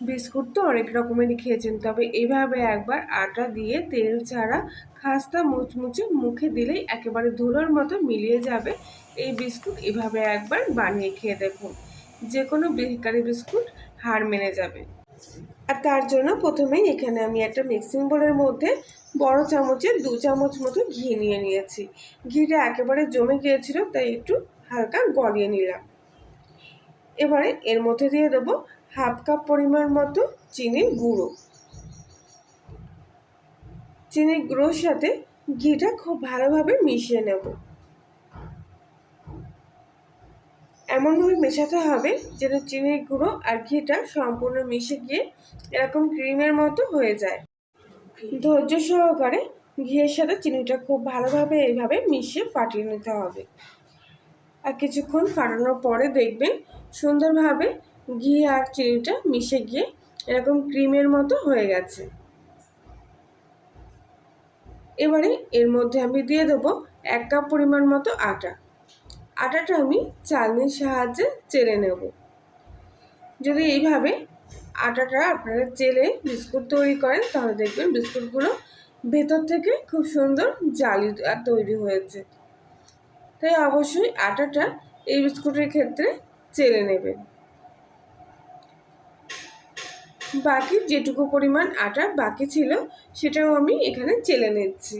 Biscuit তো অনেক রকমেরই খেয়েছেন। তবে এইভাবে একবার আটা দিয়ে তেল ছাড়া খাস্তা মুচমুচে মুখে দিলেই একেবারে ধুলোর মতো মিলিয়ে যাবে। এই বিস্কুট এভাবে একবার বানিয়ে খেয়ে দেখুন। যে কোনো বেকারি বিস্কুট হার মেনে যাবে। আর তার জন্য প্রথমেই এখানে আমি একটা মিক্সিং বোলের মধ্যে বড় চামচের দু চামচ মতো ঘি নিয়ে নিয়েছি। ঘিটা একেবারে জমে গিয়েছিল, তাই একটু হালকা গলিয়ে নিলাম। এবারে এর মধ্যে দিয়ে দেবো হাফ কাপ পরিমাণ মতো চিনির গুঁড়ো। চিনির গুঁড়োর সাথে ঘিটা খুব ভালোভাবে মিশিয়ে নেব। এমনভাবে মেশাতে হবে যেন চিনির গুঁড়ো আর ঘিটা সম্পূর্ণ মিশে গিয়ে এরকম ক্রিমের মতো হয়ে যায়। ধৈর্য সহকারে ঘিয়ের সাথে চিনিটা খুব ভালোভাবে এইভাবে মিশিয়ে ফাটিয়ে নিতে হবে। আর কিছুক্ষণ ফাটানোর পরে দেখবেন সুন্দরভাবে ঘি আর চিনিটা মিশে গিয়ে এরকম ক্রিমের মতো হয়ে গেছে। এবারে এর মধ্যে আমি দিয়ে দেবো এক কাপ পরিমাণ মতো আটা। আটাটা আমি চালনির সাহায্যে চেলে নেব। যদি এইভাবে আটাটা আপনারা চেলে বিস্কুট তৈরি করেন, তাহলে দেখবেন বিস্কুটগুলো ভেতর থেকে খুব সুন্দর জালি তৈরি হয়েছে। তাই অবশ্যই আটাটা এই বিস্কুটের ক্ষেত্রে চেলে নেবেন। বাকি যেটুকু পরিমাণ আটা বাকি ছিল, সেটাও আমি এখানে চেলে নিচ্ছি।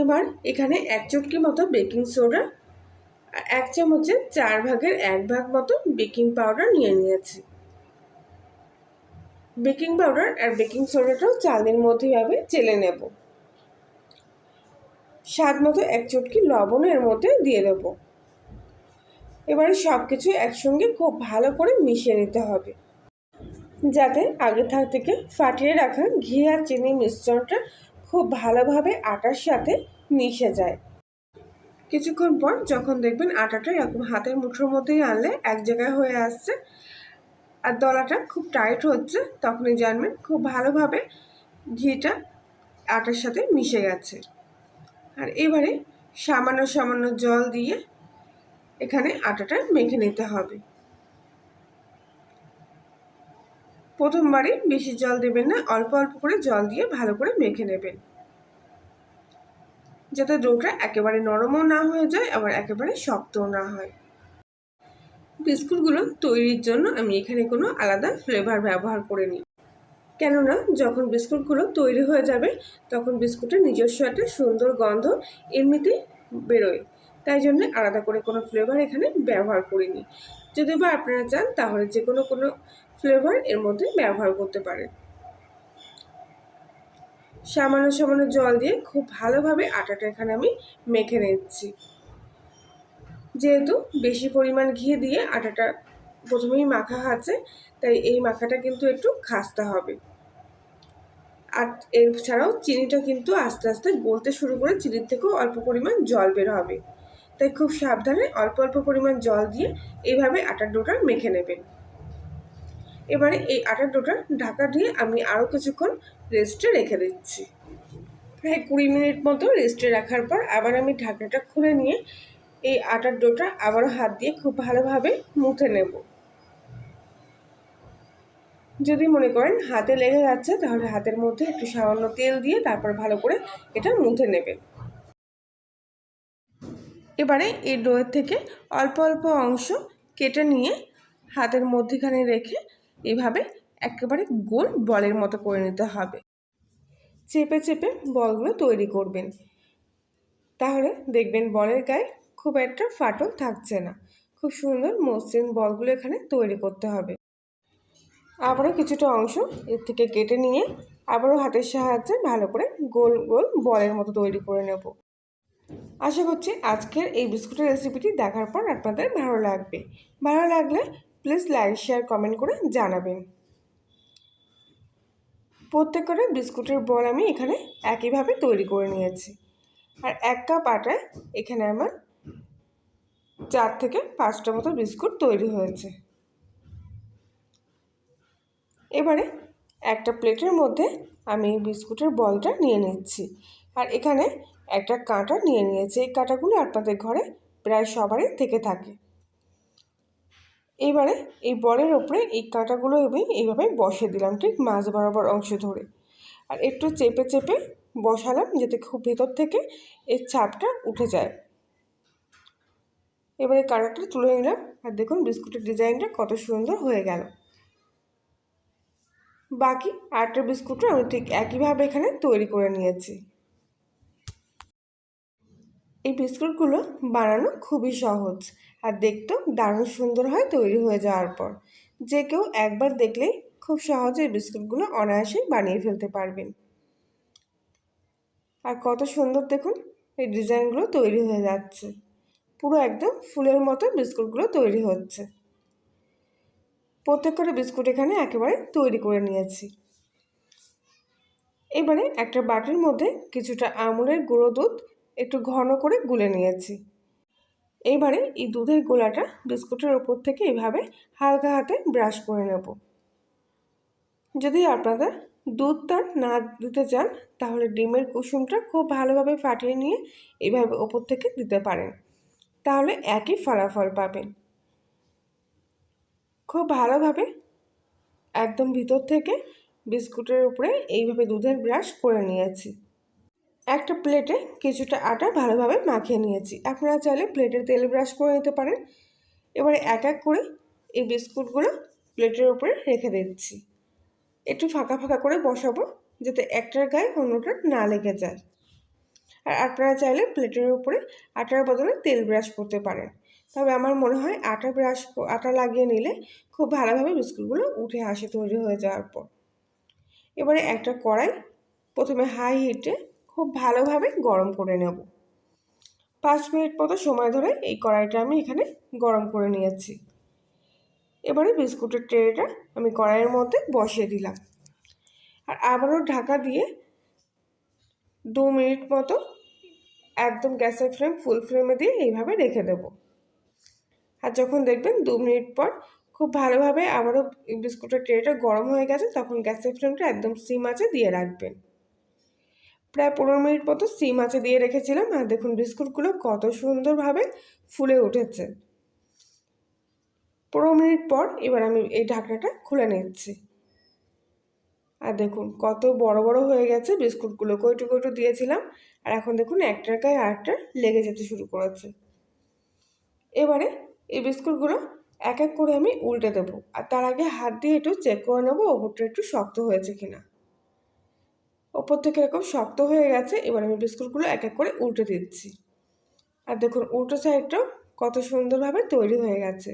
এবার এখানে এক চটকি মতো বেকিং সোডা, এক চামচের চার ভাগের এক ভাগ মতো বেকিং পাউডার নিয়ে নিয়েছি। বেকিং পাউডার আর বেকিং সোডাটাও চালের মধ্যে ভাবে চেলে নেব। স্বাদ মতো এক চটকি লবণের মধ্যে দিয়ে দেবো। এবারে সব কিছু একসঙ্গে খুব ভালো করে মিশিয়ে নিতে হবে। যাতে আগে থাক থেকে ফাটিয়ে রাখা ঘি আর চিনি মিশ্রণটা খুব ভালোভাবে আটার সাথে মিশে যায়। কিছুক্ষণ পর যখন দেখবেন আটাটা এরকম হাতের মুঠোর মধ্যেই আনলে এক জায়গায় হয়ে আসছে আর দলাটা খুব টাইট হচ্ছে, তখনই জানবেন খুব ভালোভাবে ঘিটা আটার সাথে মিশে গেছে। আর এবারে সামান্য সামান্য জল দিয়ে এখানে আটাটা মেখে নিতে হবে। প্রথমবারে বেশি জল দেবেন না, অল্প অল্প করে জল দিয়ে ভালো করে মেখে নেবেন। যাতে ডোটা একেবারে নরমও না হয়ে যায়, আবার একেবারে শক্তও না হয়। বিস্কুটগুলো তৈরির জন্য আমি এখানে কোনো আলাদা ফ্লেভার ব্যবহার করিনি। কেননা, যখন বিস্কুটগুলো তৈরি হয়ে যাবে, তখন বিস্কুটের নিজস্ব একটা সুন্দর গন্ধ এমনিতেই বেরোয়। তাই জন্য আলাদা করে কোনো ফ্লেভার এখানে ব্যবহার করিনি। যদি বা আপনারা চান, তাহলে যে কোনো কোনো ফ্লেভার এর মধ্যে ব্যবহার করতে পারেন। সামান্য সামান্য জল দিয়ে খুব ভালোভাবে আটাটা এখানে আমি মেখে নিচ্ছি। যেহেতু বেশি পরিমাণ ঘি দিয়ে আটাটা প্রথমেই মাখা আছে, তাই এই মাখাটা কিন্তু একটু খাস্তা হবে। আর এছাড়াও চিনিটা কিন্তু আস্তে আস্তে গলতে শুরু করে চিনির থেকেও অল্প পরিমাণ জল বের হবে। তাই খুব সাবধানে অল্প অল্প পরিমাণ জল দিয়ে এইভাবে আটার ডোটা মেখে নেবেন। এবারে এই আটার ডোটা ঢাকা দিয়ে আমি আরও কিছুক্ষণ রেস্টে রেখে দিচ্ছি। প্রায় কুড়ি মিনিট মতো রেস্টে রাখার পর আবার আমি ঢাকনাটা খুলে নিয়ে এই আটার ডোটা আবারও হাত দিয়ে খুব ভালোভাবে মুথে নেব। যদি মনে করেন হাতে লেগে যাচ্ছে, তাহলে হাতের মধ্যে একটু সামান্য তেল দিয়ে তারপর ভালো করে এটা মুথে নেবেন। এবারে এই ডোয়ের থেকে অল্প অল্প অংশ কেটে নিয়ে হাতের মধ্যেখানে রেখে এভাবে একেবারে গোল বলের মতো করে নিতে হবে। চেপে চেপে বলগুলো তৈরি করবেন। তাহলে দেখবেন বলের গায়ে খুব একটা ফাটল থাকছে না। খুব সুন্দর মসৃণ বলগুলো এখানে তৈরি করতে হবে। আবারও কিছুটা অংশ এর থেকে কেটে নিয়ে আবারও হাতের সাহায্যে ভালো করে গোল গোল বলের মতো তৈরি করে নেব। আশা করছি আজকের এই বিস্কুটের রেসিপিটি দেখার পর আপনাদের ভালো লাগবে। ভালো লাগলে প্লিজ লাইক শেয়ার কমেন্ট করে জানাবেন। প্রত্যেকটা বিস্কুটের বল আমি এখানে একইভাবে তৈরি করে নিয়েছি। আর এক কাপ আটায় এখানে আমার চার থেকে পাঁচটা মতো বিস্কুট তৈরি হয়েছে। এবারে একটা প্লেটের মধ্যে আমি বিস্কুটের বলটা নিয়ে নিচ্ছি। আর এখানে একটা কাঁটা নিয়ে নিয়েছে। এই কাঁটাগুলো আপনাদের ঘরে প্রায় সবারই থেকে থাকে। এইবারে এই বলের ওপরে এই কাঁটাগুলো আমি এইভাবে বসিয়ে দিলাম ঠিক মাছ বরাবর অংশ ধরে। আর একটু চেপে চেপে বসালাম যাতে খুব ভেতর থেকে এই চাপটা উঠে যায়। এবারে কাঁটাটা তুলে নিলাম। আর দেখুন বিস্কুটের ডিজাইনটা কত সুন্দর হয়ে গেল। বাকি আরেকটা বিস্কুটও আমি ঠিক একইভাবে এখানে তৈরি করে নিয়েছি। এই বিস্কুটগুলো বানানো খুবই সহজ আর দেখতেও দারুণ সুন্দর হয় তৈরি হয়ে যাওয়ার পর। যে কেউ একবার দেখলেই খুব সহজে এই বিস্কুটগুলো অনায়াসেই বানিয়ে ফেলতে পারবেন। আর কত সুন্দর দেখুন, এই ডিজাইনগুলো তৈরি হয়ে যাচ্ছে। পুরো একদম ফুলের মতো বিস্কুটগুলো তৈরি হচ্ছে। প্রত্যেক করে বিস্কুট এখানে একেবারে তৈরি করে নিয়েছি। এবারে একটা বাটির মধ্যে কিছুটা আমুলের গুঁড়ো দুধ একটু ঘন করে গুলে নিয়েছি। এইবারে এই দুধের গোলাটা বিস্কুটের ওপর থেকে এইভাবে হালকা হাতে ব্রাশ করে নেব। যদি আপনাদের দুধটা না দিতে চান, তাহলে ডিমের কুসুমটা খুব ভালোভাবে ফাটিয়ে নিয়ে এইভাবে ওপর থেকে দিতে পারেন। তাহলে একই ফলাফল পাবেন। খুব ভালোভাবে একদম ভিতর থেকে বিস্কুটের উপরে এইভাবে দুধের ব্রাশ করে নিয়েছি। একটা প্লেটে কিছুটা আটা ভালোভাবে মাখিয়ে নিয়েছি। আপনারা চাইলে প্লেটের তেল ব্রাশ করে নিতে পারেন। এবারে এক এক করে এই বিস্কুটগুলো প্লেটের উপরে রেখে দিচ্ছি। একটু ফাঁকা ফাঁকা করে বসাবো, যাতে একটার গায়ে অন্যটা না লেগে যায়। আর আপনারা চাইলে প্লেটের উপরে আটার বদলে তেল ব্রাশ করতে পারেন। তবে আমার মনে হয় আটা ব্রাশ আটা লাগিয়ে নিলে খুব ভালোভাবে বিস্কুটগুলো উঠে আসে, তৈরি হয়ে যাওয়ার পর। এবারে একটা কড়াই প্রথমে হাই হিটে খুব ভালোভাবে গরম করে নেব। পাঁচ মিনিট মতো সময় ধরে এই কড়াইটা আমি এখানে গরম করে নিয়েছি। এবারে বিস্কুটের ট্রেটা আমি কড়াইয়ের মধ্যে বসিয়ে দিলাম। আর আবারও ঢাকা দিয়ে দু মিনিট মতো একদম গ্যাসের ফ্লেম, ফুল ফ্লেমে দিয়ে এইভাবে রেখে দেব। আর যখন দেখবেন দু মিনিট পর খুব ভালোভাবে আবারও বিস্কুটের ট্রেটা গরম হয়ে গেছে, তখন গ্যাসের ফ্লেমটা একদম সিম আছে দিয়ে রাখবেন। প্রায় পনেরো মিনিট মতো সিম আছে দিয়ে রেখেছিলাম। আর দেখুন, বিস্কুটগুলো কত সুন্দরভাবে ফুলে উঠেছে। পনেরো মিনিট পর এবার আমি এই ঢাকনাটা খুলে নিচ্ছি। আর দেখুন, কত বড় বড় হয়ে গেছে বিস্কুটগুলো। কইটু কইটু দিয়েছিলাম। আর এখন দেখুন, একটার গায়ে আরেকটা লেগে যেতে শুরু করেছে। এবারে এই বিস্কুটগুলো এক এক করে আমি উল্টে দেবো। আর তার আগে হাত দিয়ে একটু চেক করে নেব, ওপরটা একটু শক্ত হয়েছে কিনা। ওপর থেকে এরকম শক্ত হয়ে গেছে, এবার আমি বিস্কুটগুলো এক এক করে উল্টে দিচ্ছি। আর দেখুন, উল্টো সাইডটাও কত সুন্দরভাবে তৈরি হয়ে গেছে।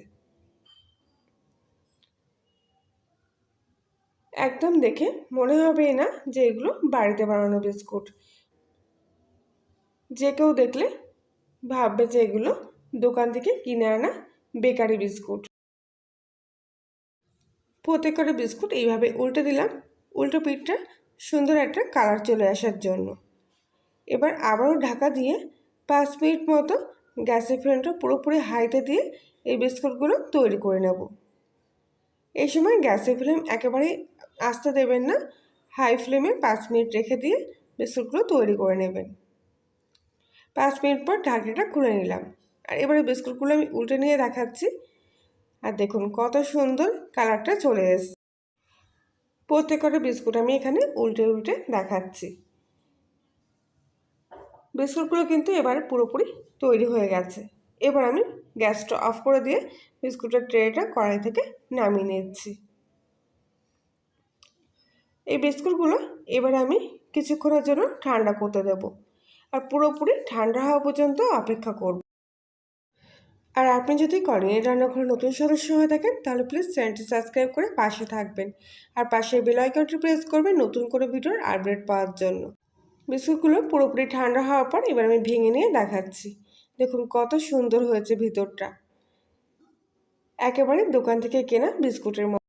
একদম দেখে মনে হবেই না যে এগুলো বাড়িতে বানানো বিস্কুট। যে কেউ দেখলে ভাববে যে এগুলো দোকান থেকে কিনে আনা বেকারি বিস্কুট। প্রত্যেক করে বিস্কুট এইভাবে উল্টে দিলাম। উল্টো পিঠটা সুন্দর একটা কালার চলে আসার জন্য। এবার আবারও ঢাকা দিয়ে পাঁচ মিনিট মতো গ্যাসের ফ্লেমটা পুরোপুরি হাইতে দিয়ে এই বিস্কুটগুলো তৈরি করে নেব। এই সময় গ্যাসের ফ্লেম একেবারেই আসতে দেবেন না, হাই ফ্লেমে পাঁচ মিনিট রেখে দিয়ে বিস্কুটগুলো তৈরি করে নেবেন। পাঁচ মিনিট পর ঢাকনিটা খুলে নিলাম। আর এবারে বিস্কুটগুলো আমি উল্টে নিয়ে দেখাচ্ছি। আর দেখুন কত সুন্দর কালারটা চলে এসছে। প্রত্যেকটা বিস্কুট আমি এখানে উল্টে উল্টে দেখাচ্ছি। বিস্কুটগুলো কিন্তু এবার পুরোপুরি তৈরি হয়ে গেছে। এবার আমি গ্যাসটা অফ করে দিয়ে বিস্কুটের ট্রেটা কড়াই থেকে নামিয়ে নিচ্ছি। এই বিস্কুটগুলো এবার আমি কিছুক্ষণের জন্য ঠান্ডা করতে দেব। আর পুরোপুরি ঠান্ডা হওয়া পর্যন্ত অপেক্ষা করব। আর আপনি যদি কলিনের রান্নাঘরে নতুন সদস্য হয়ে থাকেন, তাহলে প্লিজ চ্যানেলটি সাবস্ক্রাইব করে পাশে থাকবেন। আর পাশে বেল আইকনটি প্রেস করবেন নতুন করে ভিডিওর আপডেট পাওয়ার জন্য। বিস্কুটগুলো পুরোপুরি ঠান্ডা হওয়ার পর এবার আমি ভেঙে নিয়ে দেখাচ্ছি। দেখুন কত সুন্দর হয়েছে ভিতরটা। একেবারে দোকান থেকে কেনা বিস্কুটের মতো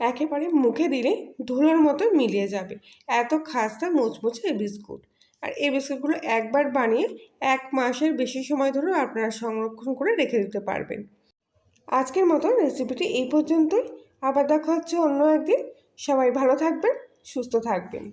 একেবারে মুখে দিলে ধুলোর মতো মিলিয়ে যাবে। এত খাস্তা মুচমুচে এই বিস্কুট। আর এই বিস্কুটগুলো একবার বানিয়ে এক মাসের বেশি সময় ধরে আপনারা সংরক্ষণ করে রেখে দিতে পারবেন। আজকের মতো রেসিপিটি এই পর্যন্তই। আবার দেখা হচ্ছে অন্য একদিন। সবাই ভালো থাকবেন, সুস্থ থাকবেন।